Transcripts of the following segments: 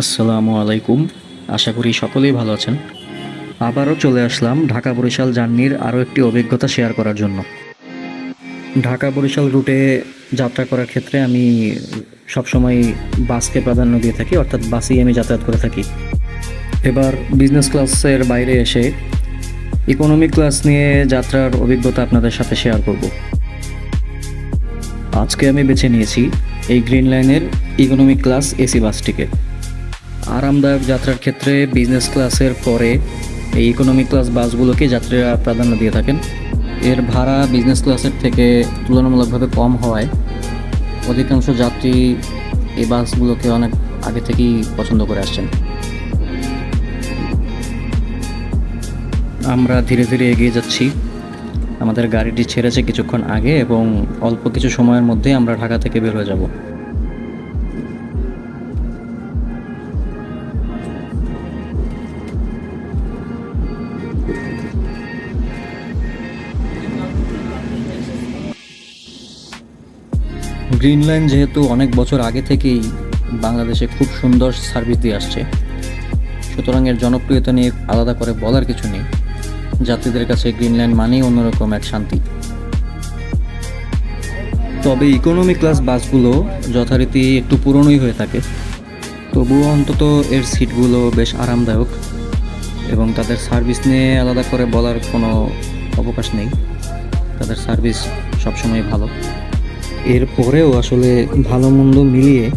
আসসালামু আলাইকুম। আশা করি সকলেই ভালো আছেন। আবারও চলে আসলাম ঢাকা বরিশাল জার্নির আরও একটি অভিজ্ঞতা শেয়ার করার জন্য। ঢাকা বরিশাল রুটে যাত্রা করার ক্ষেত্রে আমি সবসময় বাসকে প্রাধান্য দিয়ে থাকি, অর্থাৎ বাসেই আমি যাতায়াত করে থাকি। এবার বিজনেস ক্লাসের বাইরে এসে ইকোনমি ক্লাস নিয়ে যাত্রার অভিজ্ঞতা আপনাদের সাথে শেয়ার করব। আজকে আমি বেছে নিয়েছি এই গ্রিন লাইনের ইকোনমিক ক্লাস এসি বাসটিকে। আরামদায়ক যাত্রার ক্ষেত্রে বিজনেস ক্লাসের পরে এই ইকোনমিক ক্লাস বাসগুলোকে যাত্রীরা প্রাধান্য দিয়ে থাকেন। এর ভাড়া বিজনেস ক্লাসের থেকে তুলনামূলকভাবে কম হওয়ায় অধিকাংশ যাত্রী এই বাসগুলোকে অনেক আগে থেকেই পছন্দ করে আসছেন। আমরা ধীরে ধীরে এগিয়ে যাচ্ছি। আমাদের গাড়িটি ছেড়েছে কিছুক্ষণ আগে এবং অল্প কিছু সময়ের মধ্যে আমরা ঢাকা থেকে বের হয়ে যাব। গ্রিন লাইন যেহেতু অনেক বছর আগে থেকেই বাংলাদেশে খুব সুন্দর সার্ভিস দিয়ে আসছে, সুতরাং এর জনপ্রিয়তা নিয়ে আলাদা করে বলার কিছু নেই। যাত্রীদের কাছে গ্রিন লাইন মানেই অন্যরকম এক শান্তি। তবে ইকোনমি ক্লাস বাসগুলো যথারীতি একটু পুরনোই হয়ে থাকে। তবুও অন্তত এর সিটগুলো বেশ আরামদায়ক এবং তাদের সার্ভিস নিয়ে আলাদা করে বলার কোনো অবকাশ নেই। তাদের সার্ভিস সবসময় ভালো। এরপরেও আসলে ভালো মন্দ মিলিয়ে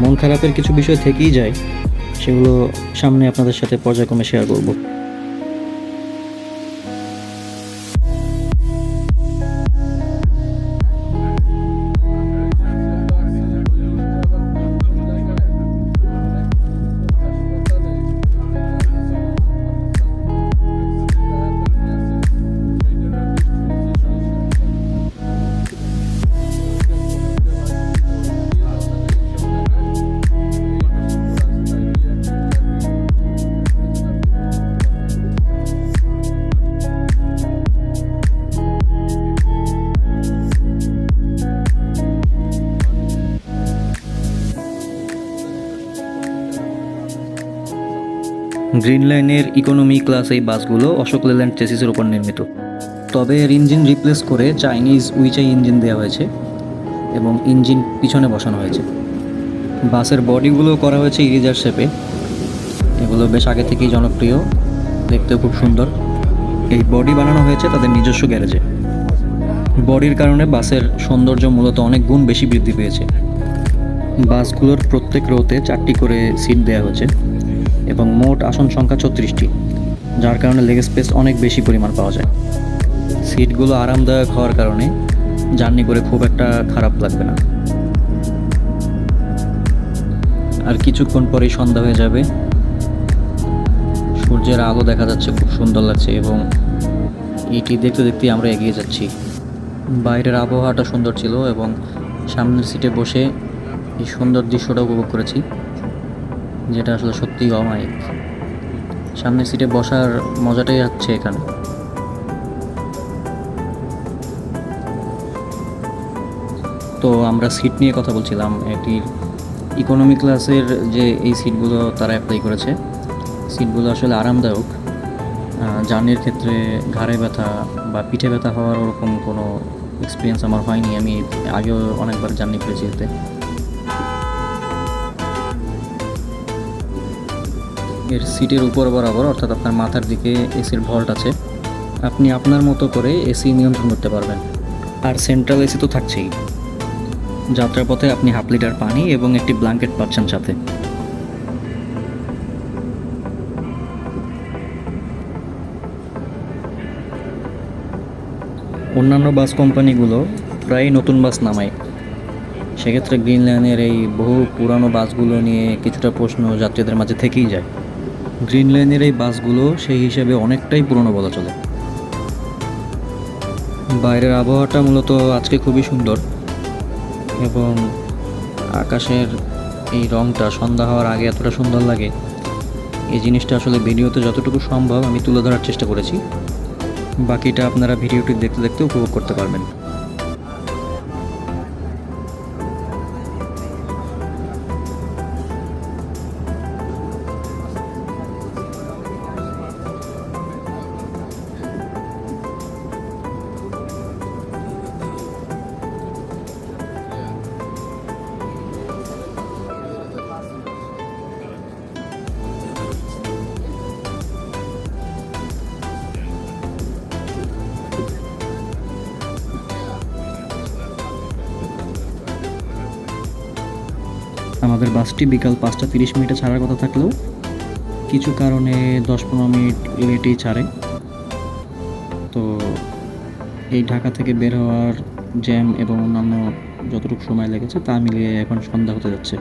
মন খারাপের কিছু বিষয় থেকেই যায়, সেগুলো সামনে আপনাদের সাথে পর্যায়ক্রমে শেয়ার করব। গ্রিন লাইনের ইকোনমি ক্লাস এই বাসগুলো অশোক লেল্যান্ড চেসিসের উপর নির্মিত। তবে এর ইঞ্জিন রিপ্লেস করে চাইনিজ উইচাই ইঞ্জিন দেওয়া হয়েছে এবং ইঞ্জিন পিছনে বসানো হয়েছে। বাসের বডিগুলো করা হয়েছে ইরিজার শেপে এগুলো বেশ আগে থেকেই জনপ্রিয়, দেখতেও খুব সুন্দর। এই বডি বানানো হয়েছে তাদের নিজস্ব গ্যারেজে। বডির কারণে বাসের সৌন্দর্য মূলত অনেক গুণ বেশি বৃদ্ধি পেয়েছে। বাসগুলোর প্রত্যেক রোতে চারটি করে সিট দেওয়া হয়েছে। এবং মোট আসন সংখ্যা ছত্রিশটি, যার কারণে লেগ স্পেস অনেক বেশি পরিমাণ পাওয়া যায়। সিটগুলো আরামদায়ক হওয়ার কারণে জার্নি করে খুব একটা খারাপ লাগবে না। আর কিছুক্ষণ পরেই সন্ধ্যা হয়ে যাবে। সূর্যের আলো দেখা যাচ্ছে, খুব সুন্দর লাগছে এবং এটি দেখতে দেখতে আমরা এগিয়ে যাচ্ছি। বাইরের আবহাওয়াটা সুন্দর ছিল এবং সামনের সিটে বসে এই সুন্দর দৃশ্যটা উপভোগ করেছি। যেটা আসলে সত্যিই অমায়িক। সামনের সিটে বসার মজাটাই হচ্ছে এখানে। তো আমরা সিট নিয়ে কথা বলছিলাম, একটি ইকোনমি ক্লাসের যে এই সিটগুলো তারা অ্যাপ্লাই করেছে। সিটগুলো আসলে আরামদায়ক। জার্নির ক্ষেত্রে ঘাড়ে ব্যথা বা পিঠে ব্যথা হওয়ার ওরকম কোনো এক্সপিরিয়েন্স আমার হয়নি। আমি আগেও অনেকবার জার্নি করেছি এতে। এর সিটের উপর বরাবর, অর্থাৎ আপনার মাথার দিকে এসির ভল্ট আছে, আপনি আপনার মতো করে এসি নিয়ন্ত্রণ করতে পারবেন। আর সেন্ট্রাল এসি তো থাকছেই। যাত্রাপথে আপনি হাফ লিটার পানি এবং একটি ব্ল্যাঙ্কেট পাচ্ছেন সাথে। অন্যান্য বাস কোম্পানিগুলো প্রায় নতুন বাস নামায়। সেক্ষেত্রে গ্রিন লাইনের এই বহু পুরানো বাসগুলো নিয়ে কিছুটা প্রশ্ন যাত্রীদের মাঝে থেকেই যায়। গ্রিন লাইনের এই বাসগুলো সেই হিসেবে অনেকটাই পুরনো বলা চলে। বাইরের আবহাওয়াটা মূলত আজকে খুবই সুন্দর এবং আকাশের এই রংটা সন্ধ্যা হওয়ার আগে এতটা সুন্দর লাগে। এই জিনিসটা আসলে ভিডিওতে যতটুকু সম্ভব আমি তুলে ধরার চেষ্টা করেছি। বাকিটা আপনারা ভিডিওটি দেখতে দেখতে উপভোগ করতে পারবেন। আমাদের বাসটি বিকাল পাঁচটা তিরিশ মিনিটে ছাড়ার কথা থাকলেও কিছু কারণে দশ পনেরো মিনিট লেটেই ছাড়ে। তো এই ঢাকা থেকে বের হওয়ার জ্যাম এবং অন্যান্য যতটুকু সময় লেগেছে তা মিলিয়ে এখন সন্ধ্যা হতে যাচ্ছে।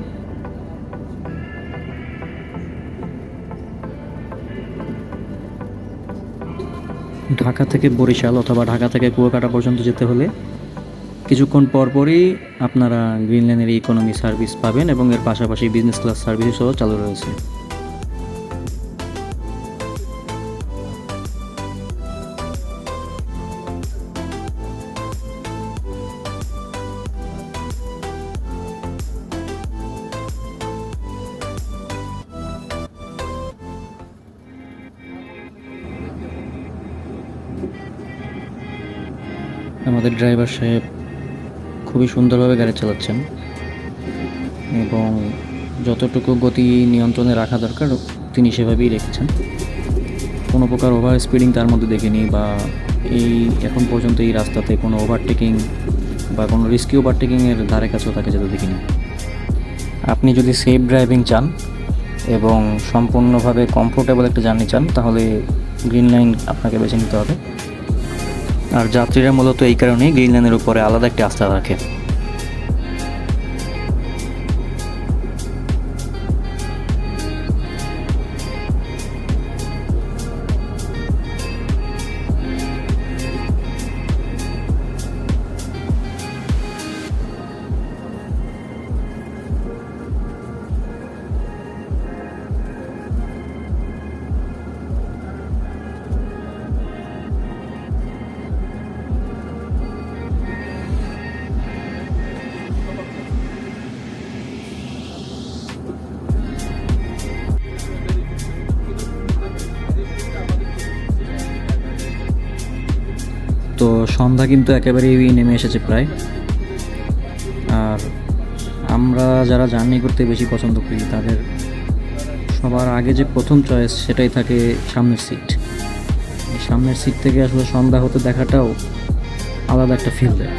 ঢাকা থেকে বরিশাল অথবা ঢাকা থেকে কুয়াকাটা পর্যন্ত যেতে হলে কিছুক্ষণ পরপরই আপনারা গ্রিন লাইনের ইকোনমি সার্ভিস পাবেন এবং এর পাশাপাশি বিজনেস ক্লাস সার্ভিসও চালু রয়েছে। আমাদের ড্রাইভার সাহেব খুবই সুন্দরভাবে গাড়ি চালাচ্ছেন। এবং যতটুকু গতি নিয়ন্ত্রণে রাখা দরকার, তিনি সেভাবেই রেখেছেন। কোনো প্রকার ওভার স্পিডিং তার মধ্যে দেখিনি বা এই এখন পর্যন্ত এই রাস্তাতে কোনো ওভারটেকিং বা কোনো রিস্কি ওভারটেকিংয়ের ধারে কাছেও তাকে যেতে দেখিনি। আপনি যদি সেফ ড্রাইভিং চান এবং সম্পূর্ণভাবে কমফোর্টেবল একটা জার্নি চান, তাহলে গ্রিন লাইন আপনাকে বেছে নিতে হবে। আর যাত্রীরা মূলত এই কারণেই গ্রিনল্যান্ডের উপরে আলাদা একটি আস্থা রাখে। সন্ধ্যা কিন্তু একেবারেই নেমে এসেছে প্রায়। আর আমরা যারা জার্নি করতে বেশি পছন্দ করি, তাদের সবার আগে যে প্রথম চয়েস সেটাই থাকে সামনের সিট সামনের সিট থেকে আসলে সন্ধ্যা হতে দেখাটাও আলাদা একটা ফিল দেয়।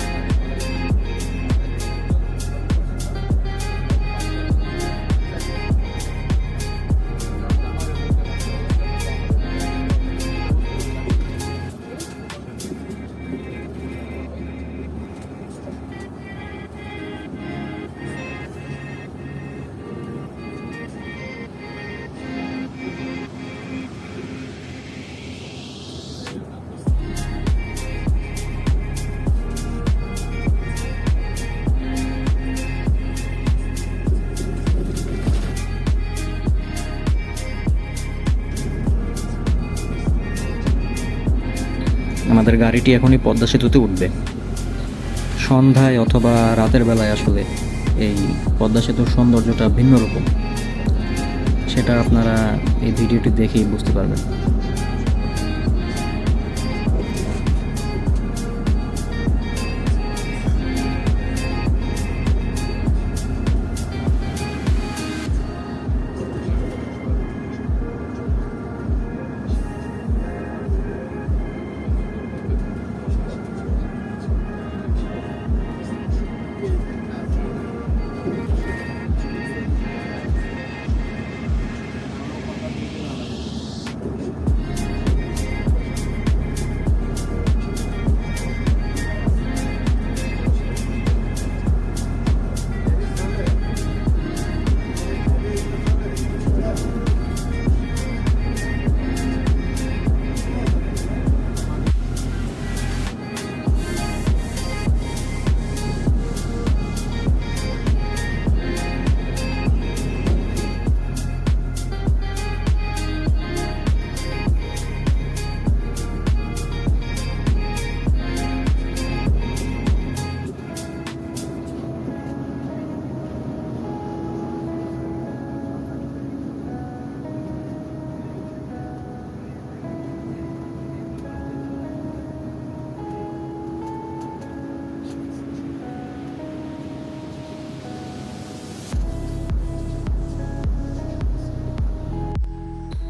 আমাদের গাড়িটি এখনই পদ্মা সেতুতে উঠবে। সন্ধ্যায় অথবা রাতের বেলায় আসলে এই পদ্মা সেতুর সৌন্দর্যটা ভিন্ন রকম। সেটা আপনারা এই ভিডিওটি দেখেই বুঝতে পারবেন।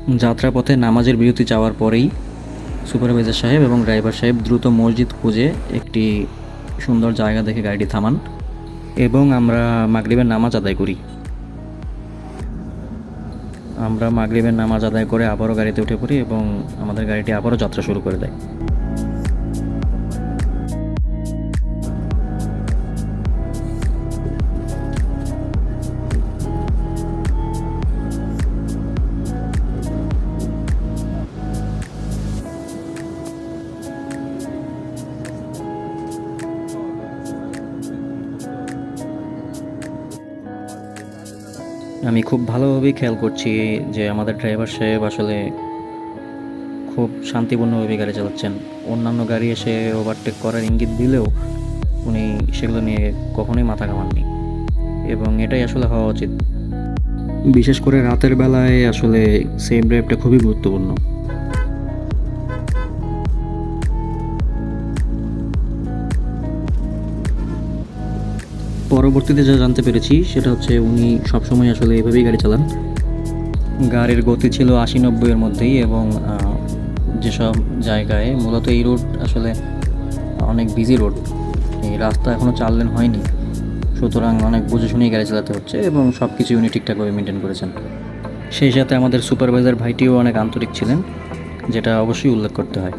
যাত্রাপথে নামাজের বিরতি যাওয়ার পরেই সুপারভাইজার সাহেব এবং ড্রাইভার সাহেব দ্রুত মসজিদ খুঁজে একটি সুন্দর জায়গা দেখে গাড়িটি থামান এবং আমরা মাগরীবের নামাজ আদায় করি। আমরা মাগরীবের নামাজ আদায় করে আবারও গাড়িতে উঠে পড়ি এবং আমাদের গাড়িটি আবারও যাত্রা শুরু করে দেয়। আমি খুব ভালোভাবেই খেয়াল করছি যে আমাদের ড্রাইভার সাহেব আসলে খুব শান্তিপূর্ণভাবে গাড়ি চালাচ্ছেন। অন্যান্য গাড়ি এসে ওভারটেক করার ইঙ্গিত দিলেও উনি সেগুলো নিয়ে কখনোই মাথা ঘামাননি। এবং এটাই আসলে হওয়া উচিত। বিশেষ করে রাতের বেলায় আসলে সেম ড্রাইভটা খুবই গুরুত্বপূর্ণ। পরবর্তীতে যা জানতে পেরেছি, সেটা হচ্ছে উনি সবসময় আসলে এভাবেই গাড়ি চালান। গাড়ির গতি ছিল আশি নব্বইয়ের মধ্যেই এবং যেসব জায়গায় মূলত এই রোড আসলে অনেক বিজি রোড এই রাস্তা এখনও চার লেন হয়নি। সুতরাং অনেক বুঝে শুনেই গাড়ি চালাতে হচ্ছে এবং সব কিছু উনি ঠিকঠাকভাবে মেনটেন করেছেন। সেই সাথে আমাদের সুপারভাইজার ভাইটিও অনেক আন্তরিক ছিলেন, যেটা অবশ্যই উল্লেখ করতে হয়।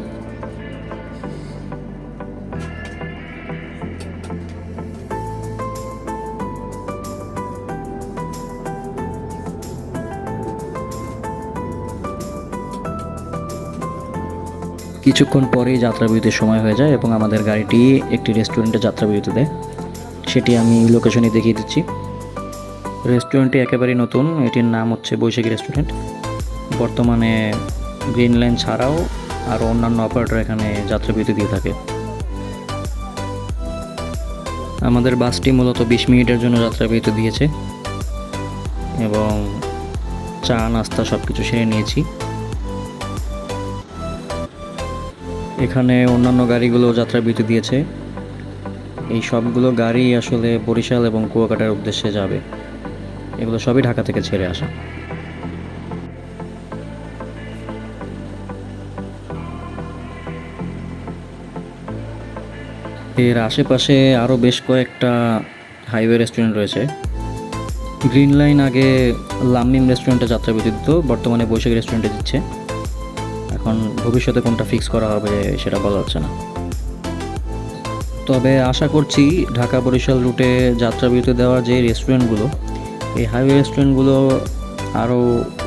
কিছুক্ষণ পরেই যাত্রাবিরতির সময় হয়ে যায় এবং আমাদের গাড়িটি একটি রেস্টুরেন্টে যাত্রাবিরতি দেয়। সেটি আমি লোকেশনে দেখিয়ে দিচ্ছি। রেস্টুরেন্টটি একেবারেই নতুন। এটির নাম হচ্ছে বৈশাখী রেস্টুরেন্ট। বর্তমানে গ্রিন লাইন ছাড়াও আরও অন্যান্য অপারেটর এখানে যাত্রাবিরতি দিয়ে থাকে। আমাদের বাসটি মূলত বিশ মিনিটের জন্য যাত্রাবিরতি দিয়েছে এবং চা, নাস্তা সব কিছু সেরে নিয়েছি। এখানে অন্যান্য গাড়িগুলো যাত্রা বিরতি দিয়েছে। এই সবগুলো গাড়ি আসলে বরিশাল এবং কুয়াকাটার উদ্দেশ্যে যাবে। এগুলো সবই ঢাকা থেকে ছেড়ে আসা। এর আশেপাশে আরও বেশ কয়েকটা হাইওয়ে রেস্টুরেন্ট রয়েছে। গ্রিন লাইন আগে লাম্মিম রেস্টুরেন্টে যাত্রা দিত, বর্তমানে বৈশাখী রেস্টুরেন্টে দিচ্ছে। ভবিষ্যতে কোনটা ফিক্স করা হবে সেটা বলা যাচ্ছে না। তবে আশা করছি ঢাকা বরিশাল রুটে যাত্রাবিরতি দেওয়া যে রেস্টুরেন্টগুলো এই হাইওয়ে রেস্টুরেন্টগুলো আরও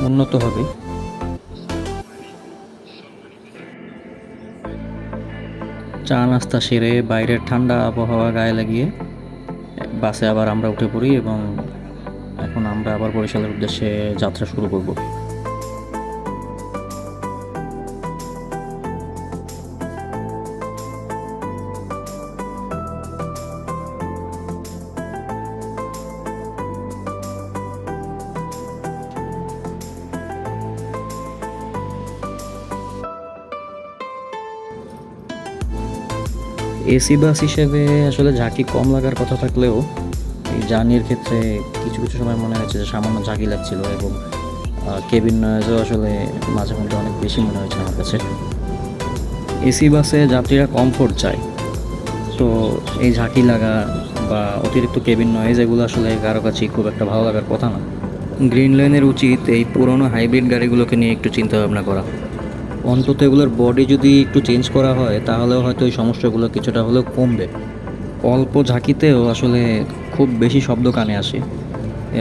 উন্নত হবে। চা নাস্তা সেরে বাইরের ঠান্ডা আবহাওয়া গায়ে লাগিয়ে বাসে আবার আমরা উঠে পড়ি এবং এখন আমরা আবার বরিশালের উদ্দেশ্যে যাত্রা শুরু করব। এসি বাস হিসেবে আসলে ঝাঁকি কম লাগার কথা থাকলেও এই জার্নির ক্ষেত্রে কিছু কিছু সময় মনে হয়েছে যে সামান্য ঝাঁকি লাগছিল এবং কেবিন নয়েজও আসলে মাঝে মধ্যে অনেক বেশি মনে হয়েছে আমার কাছে। এসি বাসে যাত্রীরা কমফোর্ট চায়। তো এই ঝাঁকি লাগা বা অতিরিক্ত কেবিন নয়েজ এগুলো আসলে কারও কাছেই খুব একটা ভালো লাগার কথা না। গ্রিন লাইনের উচিত এই পুরনো হাইব্রিড গাড়িগুলোকে নিয়ে একটু চিন্তা ভাবনা করা। অন্তত এগুলোর বডি যদি একটু চেঞ্জ করা হয়, তাহলেও হয়তো এই সমস্যাগুলো কিছুটা হলেও কমবে। অল্প ঝাঁকিতেও আসলে খুব বেশি শব্দ কানে আসে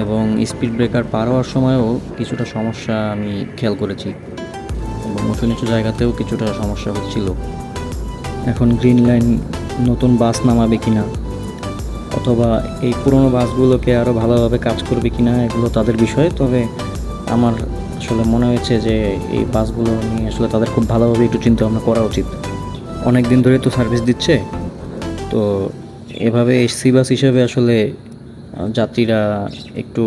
এবং স্পিড ব্রেকার পার হওয়ার সময়ও কিছুটা সমস্যা আমি খেয়াল করেছি এবং উঁচু নিচু জায়গাতেও কিছুটা সমস্যা হচ্ছিল। এখন গ্রিন লাইন নতুন বাস নামাবে কিনা অথবা এই পুরনো বাসগুলোকে আরও ভালোভাবে কাজ করবে কিনা, এগুলো তাদের বিষয়, তবে আমার আসলে মনে হয়েছে যে এই বাসগুলো নিয়ে আসলে তাদের খুব ভালোভাবে একটু চিন্তা ভাবনা করা উচিত। অনেক দিন ধরে তো সার্ভিস দিচ্ছে। তো এভাবে এসি বাস হিসেবে আসলে যাত্রীরা একটু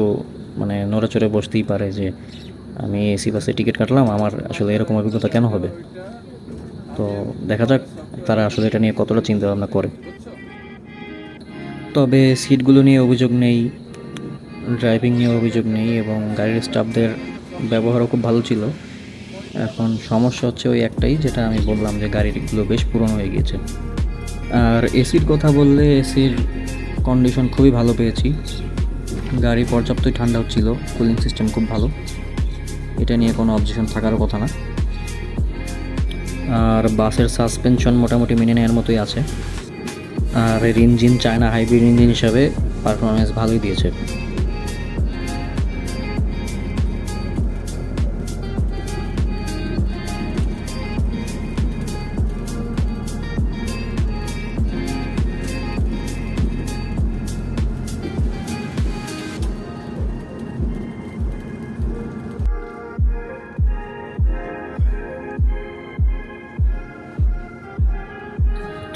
মানে নড়েচড়ে বসতেই পারে যে, আমি এসি বাসে টিকিট কাটলাম, আমার আসলে এরকম অভিজ্ঞতা কেন হবে? তো দেখা যাক তারা আসলে এটা নিয়ে কতটা চিন্তা ভাবনা করে। তবে সিটগুলো নিয়ে অভিযোগ নেই ড্রাইভিং নিয়ে অভিযোগ নেই এবং গাড়ির স্টাফদের ব্যবহারও খুব ভালো ছিল। এখন সমস্যা হচ্ছে ওই একটাই, যেটা আমি বললাম যে গাড়িগুলো বেশ পুরনো হয়ে গিয়েছে। আর এসির কথা বললে এসির কন্ডিশন খুবই ভালো পেয়েছি। গাড়ি পর্যাপ্তই ঠান্ডা হচ্ছিল কুলিং সিস্টেম খুব ভালো। এটা নিয়ে কোনো অবজেকশন থাকারও কথা না। আর বাসের সাসপেনশন মোটামুটি মেনে নেওয়ার মতোই আছে। আর এর ইঞ্জিন চায়না হাইব্রিড ইঞ্জিন হিসাবে পারফরমেন্স ভালোই দিয়েছে।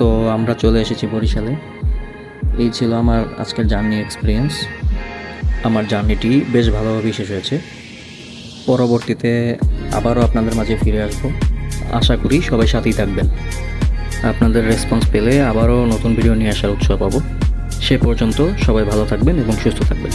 তো আমরা চলে এসেছি বরিশালে। এই ছিল আমার আজকের জার্নি এক্সপিরিয়েন্স আমার জার্নিটি বেশ ভালোভাবেই শেষ হয়েছে। পরবর্তীতে আবারও আপনাদের মাঝে ফিরে আসব। আশা করি সবাই সাথেই থাকবেন। আপনাদের রেসপন্স পেলে আবারও নতুন ভিডিও নিয়ে আসার উৎসাহ পাবো। সে পর্যন্ত সবাই ভালো থাকবেন এবং সুস্থ থাকবেন।